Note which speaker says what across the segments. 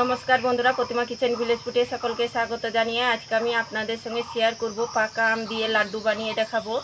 Speaker 1: নমস্কার বন্ধুরা, প্রতিমা kitchen village ফুটে সকলকে স্বাগত জানিয়ে আজকে আমি আপনাদের সঙ্গে শেয়ার করব পাকা আম দিয়ে লাড্ডু বানিয়ে দেখাবো।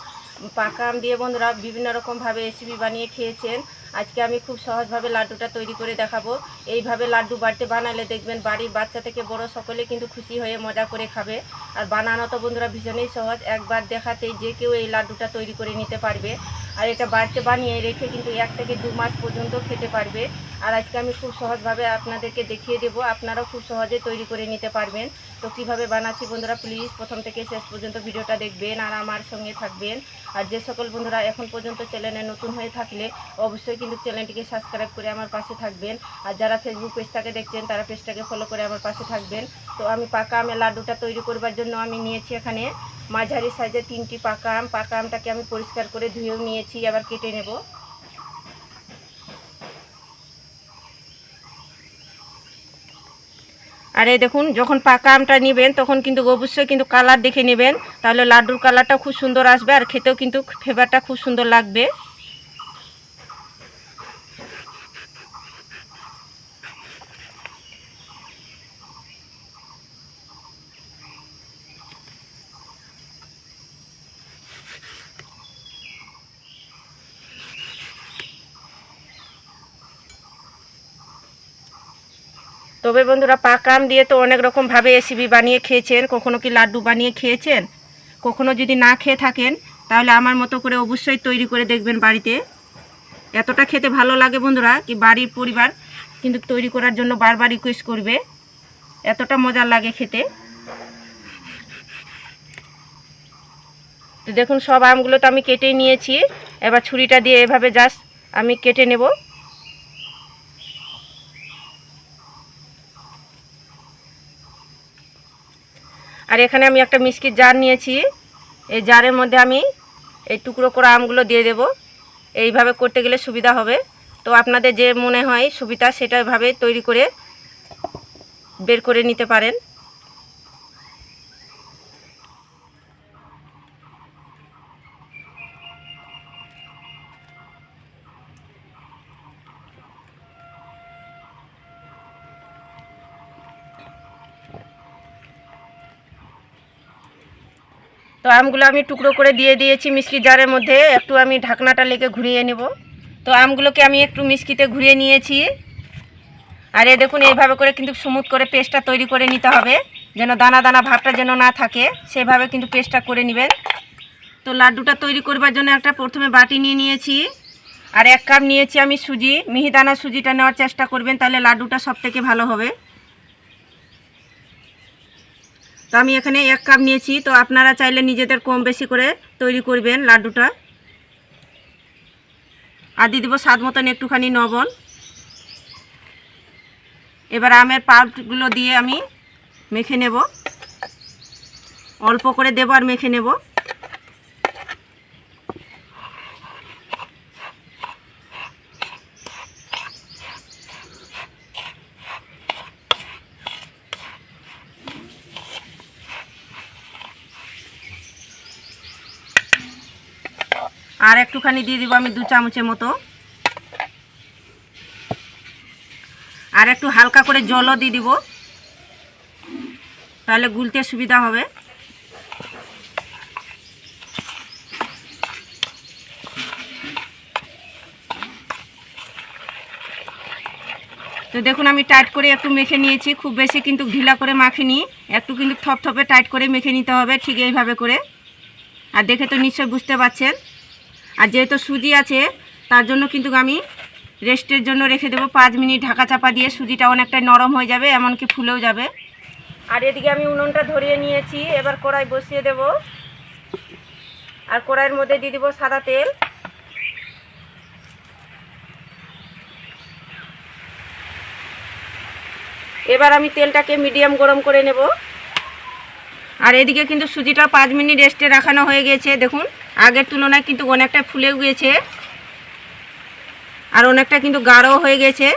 Speaker 1: পাকা আম দিয়ে বন্ধুরা বিভিন্ন রকমভাবে রেসিপি বানিয়ে খেয়েছেন। আজকে আমি খুব সহজভাবে লাড্ডুটা তৈরি করে দেখাবো। এইভাবে লাড্ডু বাড়িতে বানালে দেখবেন বাড়ির বাচ্চা থেকে বড় সকলে কিন্তু খুশি হয়ে মজা করে খাবে। আর বানানো তো বন্ধুরা ভীষণই সহজ। একবার দেখাতেই যে কেউ এই লাড্ডুটা তৈরি করে নিতে পারবে। আর এটা বাড়িতে বানিয়ে রেখে কিন্তু এক থেকে দু মাস পর্যন্ত খেতে পারবে। আর আজকে আমি খুব সহজভাবে আপনাদেরকে দেখিয়ে দেবো। আপনারাও খুব সহজে তৈরি করে নিতে পারবেন। তো কীভাবে বানাচ্ছি বন্ধুরা প্লিজ প্রথম থেকে শেষ পর্যন্ত ভিডিওটা দেখবেন আর আমার সঙ্গে থাকবেন। আর যে সকল বন্ধুরা এখন পর্যন্ত চ্যানেলে নতুন হয়ে থাকলে অবশ্যই কিন্তু চ্যানেলটিকে সাবস্ক্রাইব করে আমার পাশে থাকবেন। আর যারা ফেসবুক পেজটাকে দেখছেন, তারা পেজটাকে ফলো করে আমার পাশে থাকবেন। তো আমি পাকা আমের লাড্ডুটা তৈরি করবার জন্য আমি নিয়েছি এখানে মাঝারি সাইজের তিনটি পাকা আম। পাকা আমটাকে আমি পরিষ্কার করে ধুয়েও নিয়েছি আবার কেটে নেব। আর এই দেখুন, যখন পাকা আমটা নেবেন, তখন কিন্তু অবশ্যই কিন্তু কালার দেখে নেবেন। তাহলে লাড্ডুর কালারটা খুব সুন্দর আসবে আর খেতেও কিন্তু ফ্লেভারটা খুব সুন্দর লাগবে। তবে বন্ধুরা পাকা আম দিয়ে তো অনেক রকমভাবে রেসিপি বানিয়ে খেয়েছেন। কখনো কি লাড্ডু বানিয়ে খেয়েছেন? কখনো যদি না খেয়ে থাকেন, তাহলে আমার মতো করে অবশ্যই তৈরি করে দেখবেন বাড়িতে। এতটা খেতে ভালো লাগে বন্ধুরা কি বাড়ির পরিবার কিন্তু তৈরি করার জন্য বারবার রিকোয়েস্ট করবে। এতটা মজার লাগে খেতে। তো দেখুন, সব আমগুলো তো আমি কেটে নিয়েছি। এবার ছুরিটা দিয়ে এভাবে জাস্ট আমি কেটে নেব। আর এখানে আমি একটা মিষ্টির জার নিয়েছি। এই জারের মধ্যে আমি এই টুকরো করে আমগুলো দিয়ে দেব। এইভাবে করতে গেলে সুবিধা হবে। তো আপনাদের যে মনে হয় সুবিধা, সেটা ভাবে তৈরি করে বের করে নিতে পারেন। তো আমগুলো আমি টুকরো করে দিয়ে দিয়েছি মিষ্টি জারের মধ্যে। একটু আমি ঢাকনাটা লেগে ঘুরিয়ে নেব। তো আমগুলোকে আমি একটু মিষ্টিতে ঘুরিয়ে নিয়েছি। আর এ দেখুন, এইভাবে করে কিন্তু স্মুথ করে পেস্টটা তৈরি করে নিতে হবে, যেন দানা দানা ভাবটা যেন না থাকে। সেভাবে কিন্তু পেস্টটা করে নেবেন। তো লাড্ডুটা তৈরি করবার জন্য একটা প্রথমে বাটি নিয়ে নিয়েছি। আর এক কাপ নিয়েছি আমি সুজি। মিহিদানা সুজিটা নেওয়ার চেষ্টা করবেন, তাহলে লাড্ডুটা সব থেকে ভালো হবে। তো আমি এখানে এক কাপ নিয়েছি, তো আপনারা চাইলে নিজেদের কম বেশি করে তৈরি করবেন লাড্ডুটা। আর দিয়ে দেবো স্বাদ মতন একটুখানি নবন এবার আমের পাল্পগুলো দিয়ে আমি মেখে নেব। অল্প করে দেবো আর মেখে নেব। আর একটুখানি দিয়ে দিব আমি দু চামচের মতো। আর একটু হালকা করে জলও দিয়ে দিব। তাহলে গুলতে সুবিধা হবে। তো দেখুন, আমি টাইট করে একটু মেখে নিয়েছি। খুব বেশি কিন্তু ঢিলা করে মাখিনি। একটু কিন্তু থপথপে টাইট করে মেখে নিতে হবে ঠিক এইভাবে করে। আর দেখে তো নিশ্চয় বুঝতে পারছেন। আর যেহেতু সুজি আছে, তার জন্য কিন্তু আমি রেস্টের জন্য রেখে দেবো। পাঁচ মিনিট ঢাকা চাপা দিয়ে সুজিটা অনেকটা নরম হয়ে যাবে, এমনকি ফুলেও যাবে। আর এদিকে আমি উনুনটা ধরিয়ে নিয়েছি, এবার কড়াই বসিয়ে দেব। আর কড়াইয়ের মধ্যে দিয়ে দেবো সাদা তেল। এবার আমি তেলটাকে মিডিয়াম গরম করে নেব। আর এদিকে কিন্তু সুজিটা পাঁচ মিনিট রেস্টে রাখানো হয়ে গেছে, দেখুন। আগের তুলনায় কিন্তু অনেকটা ফুলেও গিয়েছে। আর অনেকটা কিন্তু গাঢ়ও হয়ে গেছে।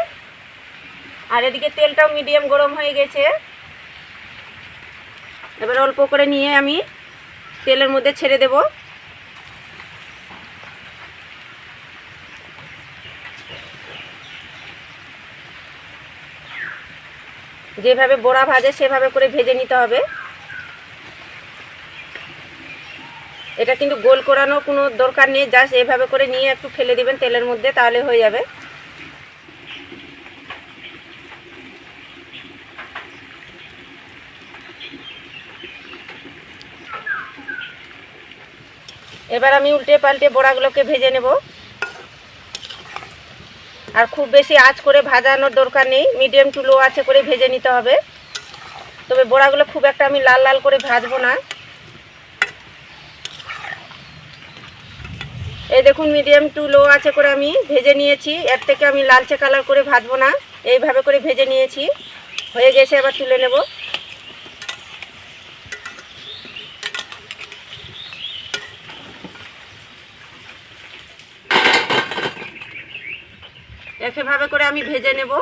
Speaker 1: আর এদিকে তেলটাও মিডিয়াম গরম হয়ে গেছে। এবার অল্প করে নিয়ে আমি তেলের মধ্যে ছেড়ে দেব। যেভাবে বড়া ভাজে সেভাবে করে ভেজে নিতে হবে। এটা কিন্তু গোল করানোর কোনো দরকার নেই, জাস্ট এভাবে করে নিয়ে একটু ফেলে দিবেন তেলের মধ্যে, তাহলে হয়ে যাবে। এবার আমি উল্টে পাল্টে বড়াগুলোকে ভেজে নেব। আর খুব বেশি আঁচ করে ভাজানোর দরকার নেই, মিডিয়াম টু লো আছে করে ভেজে নিতে হবে। তবে বড়াগুলো খুব একটা আমি লাল লাল করে ভাজবো না। দেখুন মিডিয়াম টু লো আছে করে আমি ভেজে নিয়েছি। এর থেকে আমি লালচে কালার করে ভাজবো না। এইভাবে করে ভেজে নিয়েছি। হয়ে গেছে, এবার তুলে নেব। একেভাবে করে আমি ভেজে নেব।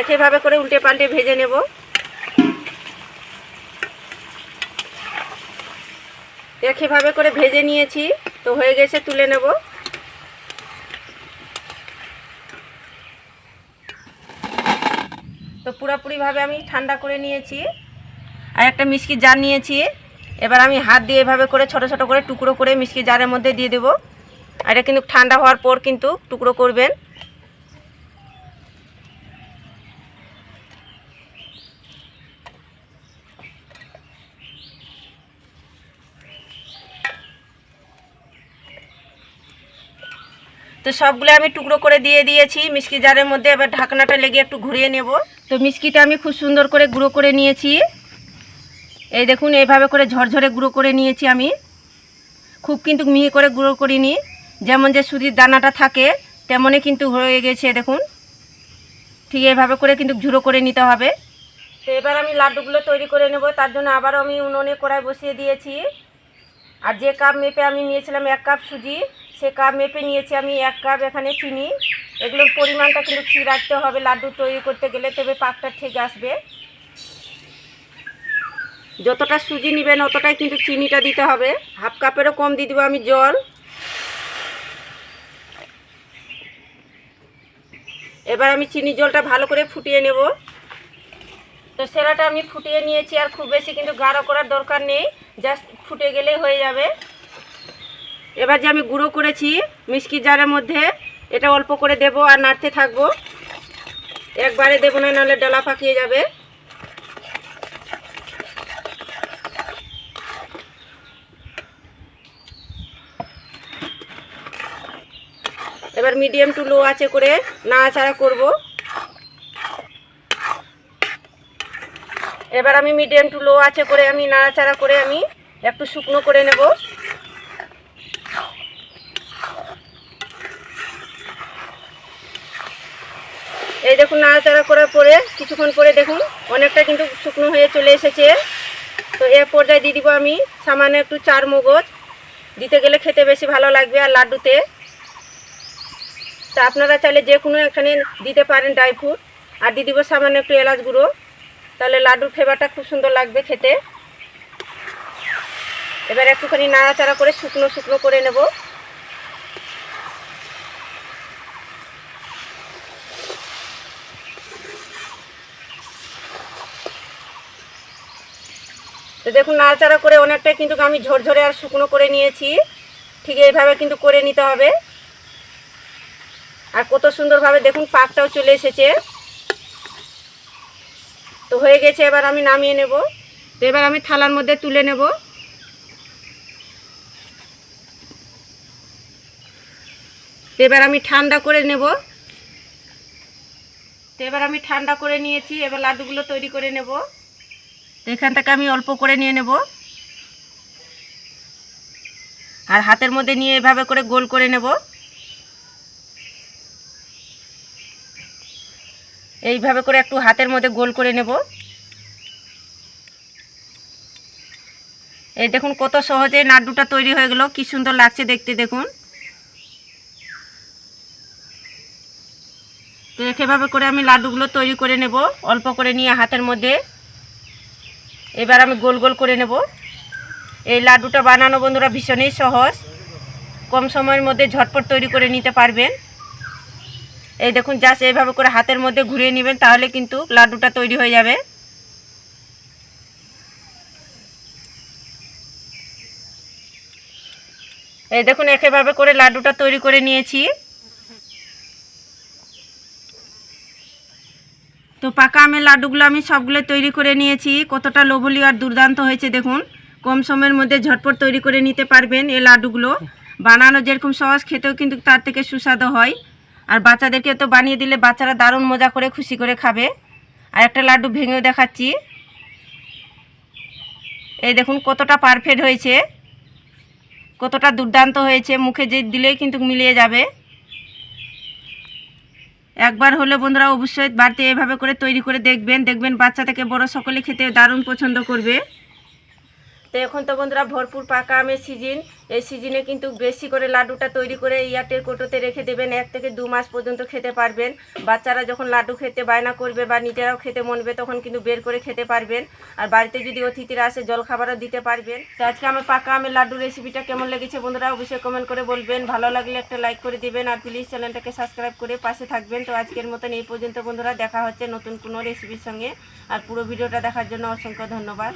Speaker 1: একইভাবে করে উল্টে পাল্টে ভেজে নেব। একইভাবে করে ভেজে নিয়েছি, তো হয়ে গেছে তুলে নেব। তো পুরোপুরিভাবে আমি ঠান্ডা করে নিয়েছি। আর একটা মিষ্টি জার নিয়েছি। এবার আমি হাত দিয়ে এভাবে করে ছোট ছোট করে টুকরো করে মিষ্টি জারের মধ্যে দিয়ে দেবো। আর এটা কিন্তু ঠান্ডা হওয়ার পর কিন্তু টুকরো করবেন। তো সবগুলো আমি টুকরো করে দিয়ে দিয়েছি। মিষ্টি জারের মধ্যে এবার ঢাকনাটা লেগে একটু ঘুরিয়ে নেব। তো মিষ্টিটা আমি খুব সুন্দর করে গুঁড়ো করে নিয়েছি। এই দেখুন এইভাবে করে ঝরঝরে গুঁড়ো করে নিয়েছি আমি। খুব কিন্তু মিহি করে গুঁড়ো করিনি। যেমন যে সুজির দানাটা থাকে, তেমনই কিন্তু হয়ে গেছে, দেখুন। ঠিক এইভাবে করে কিন্তু ঝুড়ো করে নিতে হবে। তো এবার আমি লাড্ডুগুলো তৈরি করে নেব। তার জন্য আবারও আমি উনুনে কড়াই বসিয়ে দিয়েছি। আর যে কাপ মেপে আমি নিয়েছিলাম, এক কাপ সুজি। সে কাপ মেপে নিয়েছি, আমি এক কাপ এখানে চিনি। এগুলোর পরিমাণটা কিন্তু ঠিক রাখতে হবে, লাড্ডু তৈরি করতে গেলে, তবে পাকটা ঠিক আসবে। যতটা সুজি নেবেন, অতটাই কিন্তু চিনিটা দিতে হবে। হাফ কাপেরও কম দিয়ে দেবো আমি জল। এবার আমি চিনি জলটা ভালো করে ফুটিয়ে নেব। তো সেরাটা আমি ফুটিয়ে নিয়েছি, আর খুব বেশি কিন্তু গাঢ় করার দরকার নেই, জাস্ট ফুটে গেলে হয়ে যাবে। এবার যে আমি গুঁড়ো করেছি মিষ্টি জারের মধ্যে, এটা অল্প করে দেব আর নাড়তে থাকব। একবারে দেবো না, নাহলে ডলা পাকিয়ে যাবে। এবার মিডিয়াম টু লো আছে করে নাড়াচাড়া করব। এবার আমি মিডিয়াম টু লো আছে করে আমি নাড়াচাড়া করে আমি একটু শুকনো করে নেব। এই দেখুন নাড়াচাড়া করার পরে কিছুক্ষণ পরে দেখুন অনেকটা কিন্তু শুকনো হয়ে চলে এসেছে। তো এর পর্যায়ে দিয়ে দিব আমি সামান্য একটু চার মগজ। দিতে গেলে খেতে বেশি ভালো লাগবে আর লাড্ডুতে। তা আপনারা চাইলে যে কোনো এখানে দিতে পারেন ড্রাই ফ্রুট। আর দিয়ে দিব সামান্য একটু এলাচ গুঁড়ো। তাহলে লাড্ডুর ফ্লেভারটা খুব সুন্দর লাগবে খেতে। এবার একটুখানি নাড়াচাড়া করে শুকনো শুকনো করে নেব। তো দেখুন, নাড়াচাড়া করে অনেকটাই কিন্তু আমি ঝরঝরে আর শুকনো করে নিয়েছি। ঠিক এইভাবে কিন্তু করে নিতে হবে। আর কত সুন্দরভাবে দেখুন, পাকটাও চলে এসেছে। তো হয়ে গেছে, এবার আমি নামিয়ে নেব। তো এবার আমি থালার মধ্যে তুলে নেব। এবার আমি ঠান্ডা করে নেব। তো এবার আমি ঠান্ডা করে নিয়েছি, এবার লাড্ডুগুলো তৈরি করে নেব। এখান থেকে আমি অল্প করে নিয়ে নেব। আর হাতের মধ্যে নিয়ে এভাবে করে গোল করে নেব। এইভাবে করে একটু হাতের মধ্যে গোল করে নেব। এই দেখুন কত সহজে নাড্ডুটা তৈরি হয়ে গেল, কি সুন্দর লাগছে দেখতে, দেখুন। তো এভাবে করে আমি লাড্ডুগুলো তৈরি করে নেব, অল্প করে নিয়ে হাতের মধ্যে। এবার আমি গোল গোল করে নেব। এই লাড্ডুটা বানানো বন্ধুরা ভীষণই সহজ। কম সময়ের মধ্যে ঝটপট তৈরি করে নিতে পারবেন। এই দেখুন জাস্ট এইভাবে করে হাতের মধ্যে ঘুরিয়ে নেবেন, তাহলে কিন্তু লাড্ডুটা তৈরি হয়ে যাবে। এই দেখুন, একেভাবে করে লাড্ডুটা তৈরি করে নিয়েছি। তো পাকা আমের লাড্ডুগুলো আমি সবগুলো তৈরি করে নিয়েছি। কতটা লোভলি আর দুর্দান্ত হয়েছে দেখুন। কম সময়ের মধ্যে ঝটপট তৈরি করে নিতে পারবেন এই লাড্ডুগুলো। বানানো যেরকম সহজ, খেতেও কিন্তু তার থেকে সুস্বাদু হয়। আর বাচ্চাদেরকে তো বানিয়ে দিলে বাচ্চারা দারুণ মজা করে, খুশি করে খাবে। আর একটা লাড্ডু ভেঙেও দেখাচ্ছি। এই দেখুন কতটা পারফেক্ট হয়েছে। কতটা দুর্দান্ত হয়েছে। মুখে যে দিলেই কিন্তু মিলিয়ে যাবে। একবার হলে বন্ধুরা অবশ্যই বাড়িতে এভাবে করে তৈরি করে দেখবেন দেখবেন বাচ্চা থেকে বড় সকলে খেতে দারুণ পছন্দ করবে। তো এখন তো বন্ধুরা ভরপুর পাকা আমের সিজন। এই সিজনে কিন্তু বেশি করে লাড্ডুটা তৈরি করে ইয়ারটের কোটোতে রেখে দেবেন। এক থেকে দু মাস পর্যন্ত খেতে পারবেন। বাচ্চারা যখন লাড্ডু খেতে বায়না করবে বা নিজেরাও খেতে মনবে তখন কিন্তু বের করে খেতে পারবেন। আর বাড়িতে যদি অতিথিরা আসে জলখাবারও দিতে পারবেন। তো আজকে আমার পাকা আমের লাড্ডু রেসিপিটা কেমন লেগেছে বন্ধুরা অবশ্যই কমেন্ট করে বলবেন। ভালো লাগলে একটা লাইক করে দিবেন আর প্লিজ চ্যানেলটাকে সাবস্ক্রাইব করে পাশে থাকবেন। তো আজকের মতন এই পর্যন্ত বন্ধুরা, দেখা হচ্ছে নতুন কোনো রেসিপির সঙ্গে। আর পুরো ভিডিওটা দেখার জন্য অসংখ্য ধন্যবাদ।